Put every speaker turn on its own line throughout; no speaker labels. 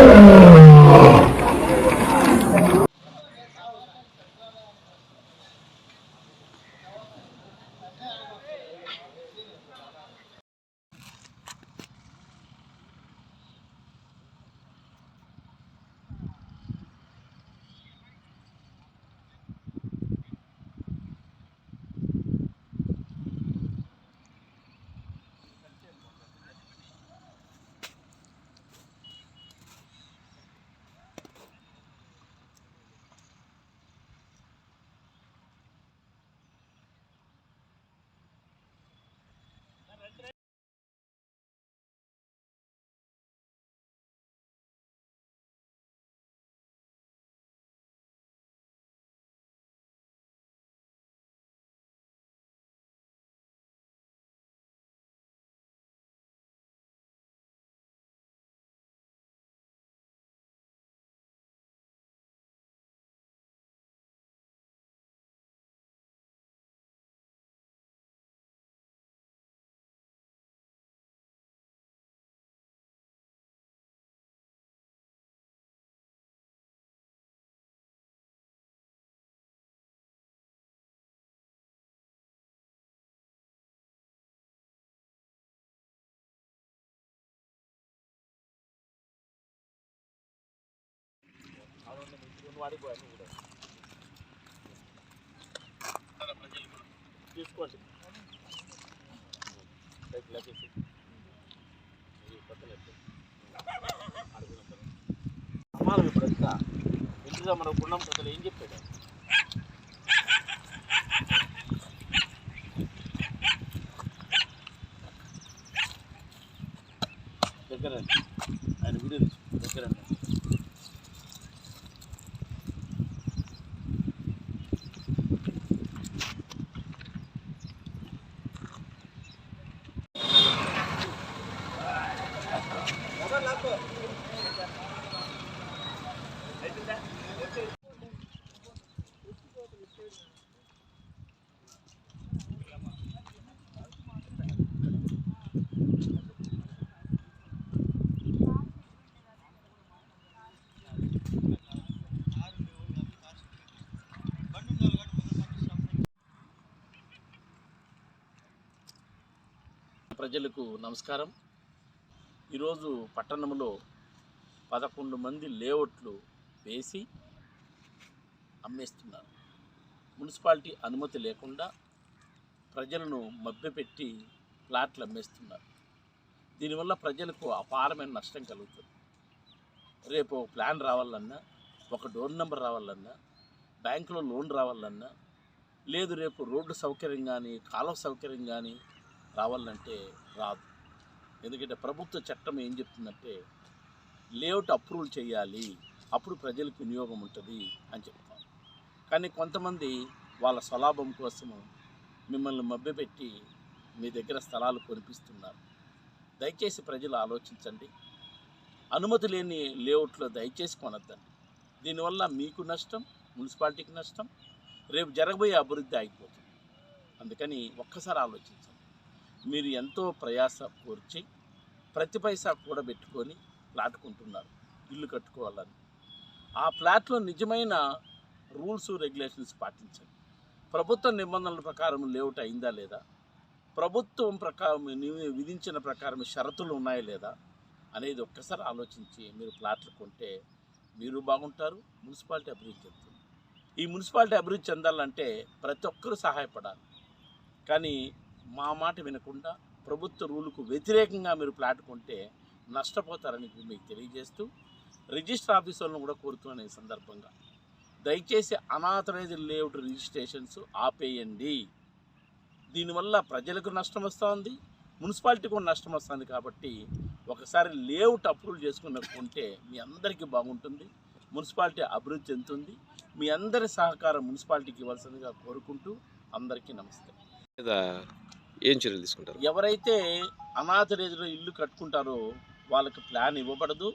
Oh. తీసుకోండి. అమ్మాలి ఇప్పుడు ఇంటిగా మన గుండం కథలు ఏం చెప్పాడు దగ్గర రండి. ఆయన వీడియో తీసు దగ్గర రండి. ప్రజలకు నమస్కారం. ఈరోజు పట్టణంలో పదకొండు మంది లేఅవుట్లు వేసి అమ్మేస్తున్నారు. మున్సిపాలిటీ అనుమతి లేకుండా ప్రజలను మభ్యపెట్టి ప్లాట్లు అమ్మేస్తున్నారు. దీనివల్ల ప్రజలకు అపారమైన నష్టం కలుగుతుంది. రేపు ఒక ప్లాన్ రావాలన్నా ఒక డోర్ నెంబర్ రావాలన్నా బ్యాంకులో లోన్ రావాలన్నా లేదు రేపు రోడ్డు సౌకర్యం కానీ కాలువ సౌకర్యం కానీ రావాలంటే రాదు. ఎందుకంటే ప్రభుత్వ చట్టం ఏం చెప్తుందంటే లేఅవుట్ అప్రూవల్ చేయాలి అప్పుడు ప్రజలకు వినియోగం ఉంటుంది అని చెప్తాం కానీ కొంతమంది వాళ్ళ స్వలాభం కోసము మిమ్మల్ని మభ్యపెట్టి మీ దగ్గర స్థలాలు కొనిపిస్తున్నారు. దయచేసి ప్రజలు ఆలోచించండి. అనుమతి లేని లేఅవుట్లో దయచేసి కొనద్దండి. దీనివల్ల మీకు నష్టం మున్సిపాలిటీకి నష్టం రేపు జరగబోయే అభివృద్ధి ఆగిపోతుంది. అందుకని ఒక్కసారి ఆలోచించండి. మీరు ఎంతో ప్రయాస కోర్చి ప్రతి పైసా కూడా పెట్టుకొని ప్లాట్ కొంటున్నారు ఇల్లు కట్టుకోవాలని. ఆ ప్లాట్లో నిజమైన రూల్స్ రెగ్యులేషన్స్ పాటించండి. ప్రభుత్వ నిబంధనల ప్రకారం లేఅవుట్ అయిందా లేదా? ప్రభుత్వం ప్రకారం విధించిన ప్రకారం షరతులు ఉన్నాయా లేదా? అనేది ఒక్కసారి ఆలోచించి మీరు ప్లాట్లు కొంటే మీరు బాగుంటారు మున్సిపాలిటీ అభివృద్ధి చెందుతుంది. ఈ మున్సిపాలిటీ అభివృద్ధి చెందాలంటే ప్రతి ఒక్కరూ సహాయపడాలి. కానీ మా మాట వినకుండా ప్రభుత్వ రూలుకు వ్యతిరేకంగా మీరు ప్లాట్ కొంటే నష్టపోతారని మీకు తెలియజేస్తూ రిజిస్టర్ ఆఫీసర్లను కూడా కోరుతున్న ఈ సందర్భంగా. దయచేసి అనాథరైజ్డ్ లేఅవుట్ రిజిస్ట్రేషన్స్ ఆపేయండి. దీనివల్ల ప్రజలకు నష్టం వస్తుంది మున్సిపాలిటీ కూడా నష్టం వస్తుంది కాబట్టి ఒకసారి లేఅవుట్ అప్రూవల్ చేసుకున్న ఉంటే మీ అందరికీ బాగుంటుంది మున్సిపాలిటీ అభివృద్ధి చెందుతుంది. మీ అందరి సహకారం మున్సిపాలిటీకి ఇవ్వాల్సిందిగా కోరుకుంటూ అందరికీ నమస్తే
ఏం చర్యలు తీసుకుంటారు?
ఎవరైతే అనాథ రేజులో ఇల్లు కట్టుకుంటారో వాళ్ళకి ప్లాన్ ఇవ్వబడదు.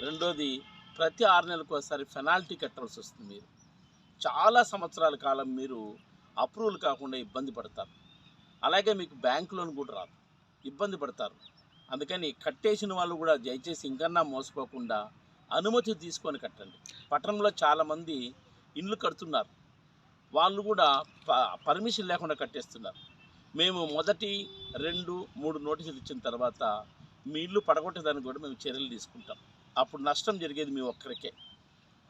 రెండోది ప్రతి ఆరు నెలలకు ఒకసారి పెనాల్టీ కట్టాల్సి వస్తుంది మీరు. చాలా సంవత్సరాల కాలం మీరు అప్రూవల్ కాకుండా ఇబ్బంది పడతారు. అలాగే మీకు బ్యాంక్ లోన్ కూడా రాదు. ఇబ్బంది పడతారు. అందుకని కట్టేసిన వాళ్ళు కూడా దయచేసి ఇంకన్నా మోసపోకుండా అనుమతి తీసుకొని కట్టండి. పట్టణంలో చాలామంది ఇండ్లు కడుతున్నారు. వాళ్ళు కూడా ప- పర్మిషన్ లేకుండా కట్టేస్తున్నారు. మేము మొదటి రెండు మూడు నోటీసులు ఇచ్చిన తర్వాత మీ ఇల్లు పడగొట్టేదానికి కూడా మేము చర్యలు తీసుకుంటాం. అప్పుడు నష్టం జరిగేది మీ ఒక్కరికే.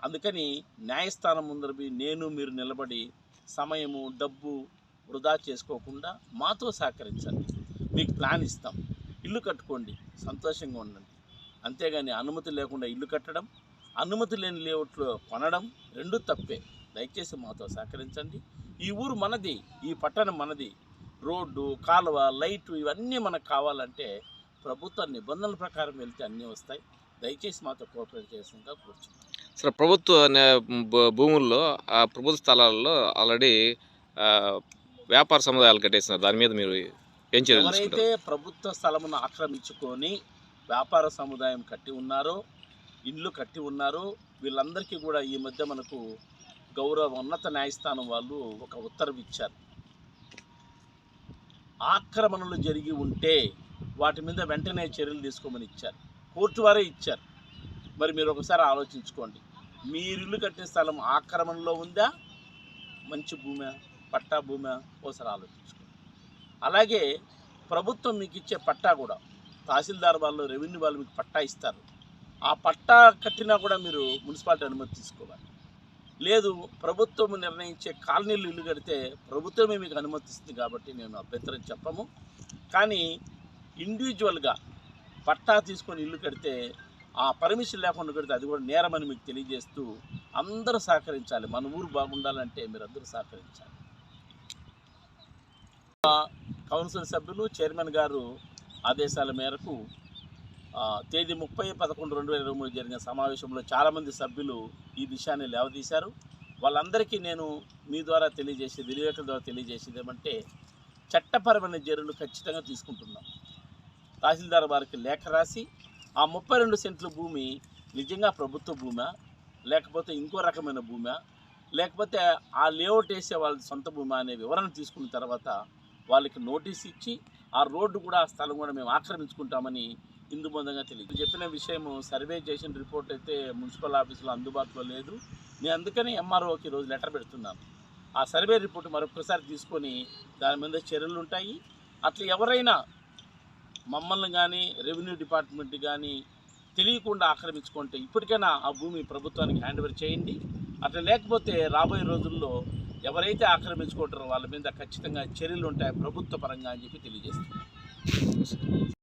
అందుకని న్యాయస్థానం ముందర నేను మీరు నిలబడి సమయము డబ్బు వృధా చేసుకోకుండా మాతో సహకరించండి. మీకు ప్లాన్ ఇస్తాం. ఇల్లు కట్టుకోండి. సంతోషంగా ఉండండి. అంతేగాని అనుమతి లేకుండా ఇల్లు కట్టడం అనుమతి లేని లేఅవుట్లో కొనడం రెండు తప్పే. దయచేసి మాతో సహకరించండి. ఈ ఊరు మనది ఈ పట్టణం మనది. రోడ్డు కాలువ లైటు ఇవన్నీ మనకు కావాలంటే ప్రభుత్వ నిబంధనల ప్రకారం వెళ్తే అన్నీ వస్తాయి. దయచేసి మాతో కోఆపరేట్ చేసిందిగా కూర్చున్నాం
సార్ ప్రభుత్వ భూముల్లో ఆ ప్రభుత్వ స్థలాల్లో ఆల్రెడీ వ్యాపార సముదాయాలు కట్టేస్తున్నారు దాని మీద మీరు ఏం చర్యలు
ఎవరైతే ప్రభుత్వ స్థలమును ఆక్రమించుకొని వ్యాపార సముదాయం కట్టి ఉన్నారో ఇండ్లు కట్టి ఉన్నారో వీళ్ళందరికీ కూడా ఈ మధ్య మనకు గౌరవ ఉన్నత న్యాయస్థానం వాళ్ళు ఒక ఉత్తర్వు ఇచ్చారు. ఆక్రమణలు జరిగి ఉంటే వాటి మీద వెంటనే చర్యలు తీసుకోమని ఇచ్చారు. కోర్టు వారే ఇచ్చారు. మరి మీరు ఒకసారి ఆలోచించుకోండి. మీరు ఇల్లు కట్టిన స్థలం ఆక్రమణలో ఉందా? మంచి భూమి? పట్టా భూమి? ఒకసారి ఆలోచించుకోండి. అలాగే ప్రభుత్వం మీకు ఇచ్చే పట్టా కూడా తహసీల్దార్ వాళ్ళు రెవెన్యూ వాళ్ళు మీకు పట్టా ఇస్తారు. ఆ పట్టా కట్టినా కూడా మీరు మున్సిపాలిటీ అనుమతి తీసుకోవాలి. లేదు ప్రభుత్వం నిర్ణయించే కాలనీలు ఇల్లు కడితే ప్రభుత్వమే మీకు అనుమతిస్తుంది కాబట్టి నేను అభ్యంతరం చెప్పము. కానీ ఇండివిజువల్గా పట్టా తీసుకొని ఇల్లు కడితే ఆ పర్మిషన్ లేకుండా కడితే అది కూడా నేరమని మీకు తెలియజేస్తూ అందరూ సహకరించాలి. మన ఊరు బాగుండాలంటే మీరు అందరూ సహకరించాలి కౌన్సిల్ సభ్యులు చైర్మన్ గారు ఆదేశాల మేరకు తేదీ ముప్పై పదకొండు రెండు వేల ఇరవై మూడు జరిగిన సమావేశంలో చాలామంది సభ్యులు ఈ విషయాన్ని లేవదీశారు. వాళ్ళందరికీ నేను మీ ద్వారా తెలియజేసేది విలేకరుల ద్వారా తెలియజేసేది ఏమంటే చట్టపరమైన చర్యలు ఖచ్చితంగా తీసుకుంటున్నాం. తహసీల్దార్ వారికి లేఖ రాసి ఆ ముప్పై రెండు సెంట్ల భూమి నిజంగా ప్రభుత్వ భూమా? లేకపోతే ఇంకో రకమైన భూమా? లేకపోతే ఆ లేఅవుట్ వేసే వాళ్ళ సొంత భూమా అనే వివరణ తీసుకున్న తర్వాత వాళ్ళకి నోటీస్ ఇచ్చి ఆ రోడ్డు కూడా ఆ స్థలం కూడా మేము ఆక్రమించుకుంటామని ఇందుబంధంగా తెలియదు చెప్పిన విషయం సర్వే చేసిన రిపోర్ట్ అయితే మున్సిపల్ ఆఫీసులో అందుబాటులో లేదు. నేను అందుకని ఎంఆర్ఓకి ఈరోజు లెటర్ పెడుతున్నాను. ఆ సర్వే రిపోర్ట్ మరొకసారి తీసుకొని దాని మీద చర్యలు ఉంటాయి. అట్లా ఎవరైనా మమ్మల్ని కానీ రెవెన్యూ డిపార్ట్మెంట్ కానీ తెలియకుండా ఆక్రమించుకుంటే ఇప్పటికైనా ఆ భూమి ప్రభుత్వానికి హ్యాండ్ ఓవర్ చేయండి. అట్లా లేకపోతే రాబోయే రోజుల్లో ఎవరైతే ఆక్రమించుకుంటారో వాళ్ళ మీద ఖచ్చితంగా చర్యలు ఉంటాయి ప్రభుత్వ పరంగా అని చెప్పి తెలియజేస్తున్నాను